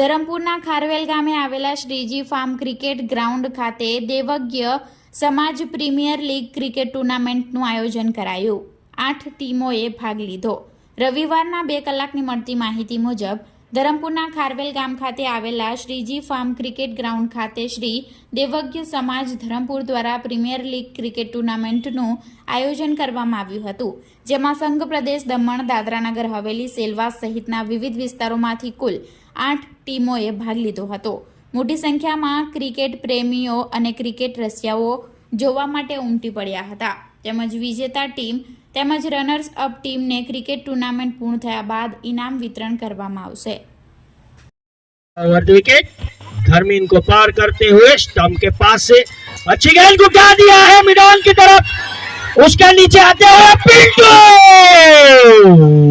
ધરમપુરના ખારવેલ ગામે આવેલા Shriji farm cricket ground ખાતે દેવજ્ઞ સમાજ પ્રીમિયર લીગ ક્રિકેટ ટુર્નામેન્ટનું આયોજન કરાયું. આઠ ટીમોએ ભાગ લીધો. રવિવારના બે કલાકની મળતી માહિતી મુજબ, ધરમપુરના ખારવેલ ગામ ખાતે આવેલા શ્રીજી ફાર્મ ક્રિકેટ ગ્રાઉન્ડ ખાતે શ્રી દેવજ્ઞ સમાજ ધરમપુર દ્વારા પ્રીમિયર લીગ ક્રિકેટ ટુર્નામેન્ટનું આયોજન કરવામાં આવ્યું હતું, જેમાં સંઘ પ્રદેશ દમણ, દાદરાનગર, હવેલી, સેલવાસ સહિતના વિવિધ વિસ્તારોમાંથી કુલ આઠ ટીમોએ ભાગ લીધો હતો મોટી સંખ્યામાં ક્રિકેટ પ્રેમીઓ અને ક્રિકેટ રસિયાઓ જોવા માટે ઉમટી પડ્યા હતા તેમજ વિજેતા ટીમ તેમજ રનર્સ અપ ટીમને ક્રિકેટ ટુર્નામેન્ટ પૂર્ણ થયા બાદ ઇનામ વિતરણ કરવામાં આવશે ओवर विकेट धर्मीन को पार करते हुए स्टम्प के पास से अच्छी गेंद को क्या दिया है मिडॉन की तरफ उसके नीचे आते हुए पिंटू पिंटू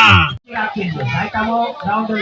然后，然后就是。